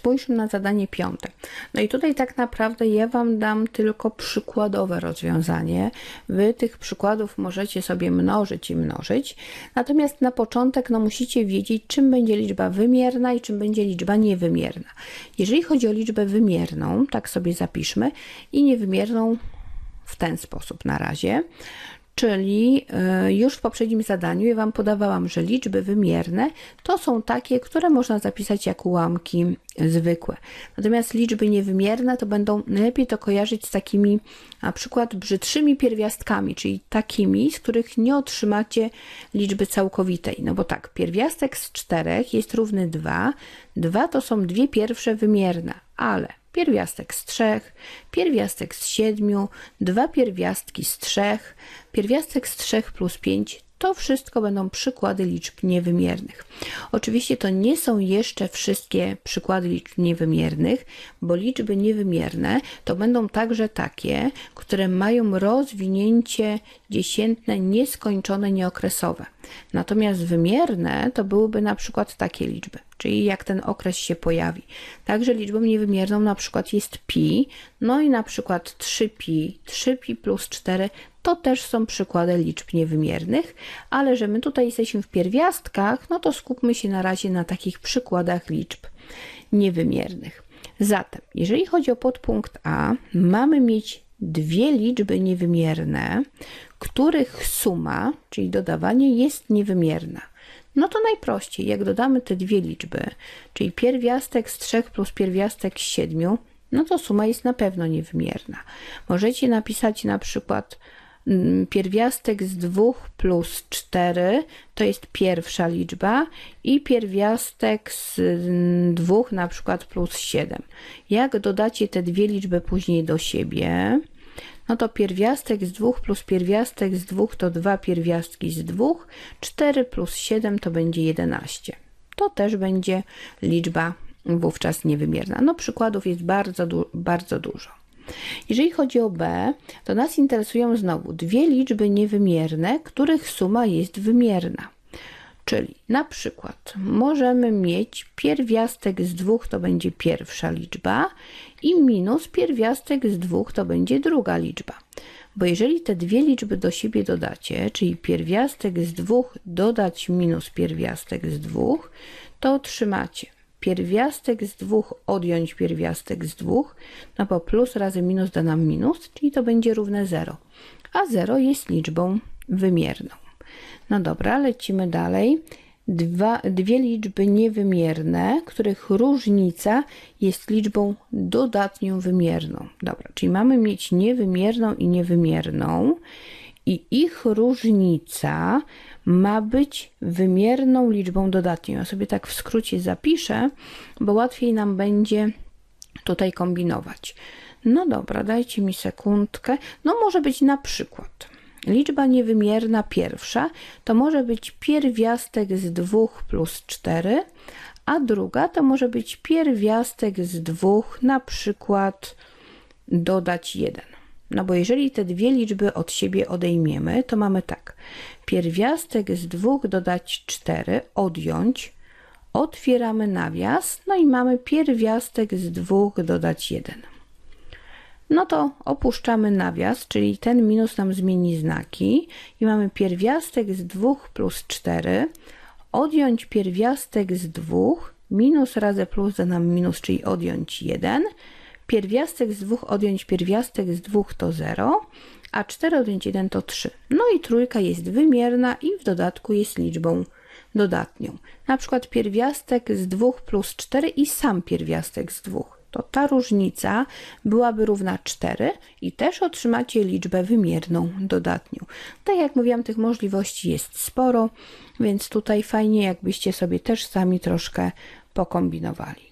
Spójrzmy na zadanie piąte. No i tutaj tak naprawdę ja Wam dam tylko przykładowe rozwiązanie. Wy tych przykładów możecie sobie mnożyć i mnożyć. Natomiast na początek no, musicie wiedzieć, czym będzie liczba wymierna i czym będzie liczba niewymierna. Jeżeli chodzi o liczbę wymierną, tak sobie zapiszmy, i niewymierną w ten sposób na razie. Czyli e, już w poprzednim zadaniu ja Wam podawałam, że liczby wymierne to są takie, które można zapisać jako ułamki zwykłe. Natomiast liczby niewymierne to będą najlepiej to kojarzyć z takimi na przykład brzydszymi pierwiastkami, czyli takimi, z których nie otrzymacie liczby całkowitej. No bo tak, pierwiastek z czterech jest równy 2. 2 to są dwie pierwsze wymierne, ale pierwiastek z trzech, pierwiastek z siedmiu, dwa pierwiastki z trzech, pierwiastek z trzech plus pięć to wszystko będą przykłady liczb niewymiernych. Oczywiście to nie są jeszcze wszystkie przykłady liczb niewymiernych, bo liczby niewymierne to będą także takie, które mają rozwinięcie dziesiętne nieskończone, nieokresowe. Natomiast wymierne to byłyby na przykład takie liczby czyli jak ten okres się pojawi. Także liczbą niewymierną na przykład jest pi, no i na przykład 3pi, 3pi plus 4 to też są przykłady liczb niewymiernych, ale że my tutaj jesteśmy w pierwiastkach, no to skupmy się na razie na takich przykładach liczb niewymiernych. Zatem, jeżeli chodzi o podpunkt A, mamy mieć dwie liczby niewymierne, których suma, czyli dodawanie, jest niewymierna. No to najprościej, jak dodamy te dwie liczby, czyli pierwiastek z 3 plus pierwiastek z 7, no to suma jest na pewno niewymierna. Możecie napisać na przykład pierwiastek z 2 plus 4 to jest pierwsza liczba i pierwiastek z 2 mm, na przykład plus 7. Jak dodacie te dwie liczby później do siebie, no to pierwiastek z 2 plus pierwiastek z 2 to 2 pierwiastki z 2, 4 plus 7 to będzie 11. To też będzie liczba wówczas niewymierna. No przykładów jest bardzo, du bardzo dużo. Jeżeli chodzi o B, to nas interesują znowu dwie liczby niewymierne, których suma jest wymierna. Czyli na przykład możemy mieć pierwiastek z dwóch to będzie pierwsza liczba i minus pierwiastek z dwóch to będzie druga liczba. Bo jeżeli te dwie liczby do siebie dodacie, czyli pierwiastek z dwóch dodać minus pierwiastek z dwóch, to otrzymacie pierwiastek z dwóch odjąć pierwiastek z dwóch, no bo plus razy minus da nam minus, czyli to będzie równe 0. A 0 jest liczbą wymierną. No dobra, lecimy dalej. Dwa, dwie liczby niewymierne, których różnica jest liczbą dodatnią wymierną. Dobra, czyli mamy mieć niewymierną i niewymierną i ich różnica ma być wymierną liczbą dodatnią. Ja sobie tak w skrócie zapiszę, bo łatwiej nam będzie tutaj kombinować. No dobra, dajcie mi sekundkę. No może być na przykład Liczba niewymierna pierwsza to może być pierwiastek z 2 plus 4, a druga to może być pierwiastek z 2, na przykład dodać 1. No bo jeżeli te dwie liczby od siebie odejmiemy, to mamy tak. Pierwiastek z 2 dodać 4, odjąć, otwieramy nawias, no i mamy pierwiastek z 2 dodać 1 no to opuszczamy nawias, czyli ten minus nam zmieni znaki i mamy pierwiastek z 2 plus 4, odjąć pierwiastek z 2, minus razy plus da nam minus, czyli odjąć 1, pierwiastek z 2 odjąć pierwiastek z 2 to 0, a 4 odjąć 1 to 3. No i trójka jest wymierna i w dodatku jest liczbą dodatnią. Na przykład pierwiastek z 2 plus 4 i sam pierwiastek z 2 to ta różnica byłaby równa 4 i też otrzymacie liczbę wymierną dodatnią. Tak jak mówiłam, tych możliwości jest sporo, więc tutaj fajnie jakbyście sobie też sami troszkę pokombinowali.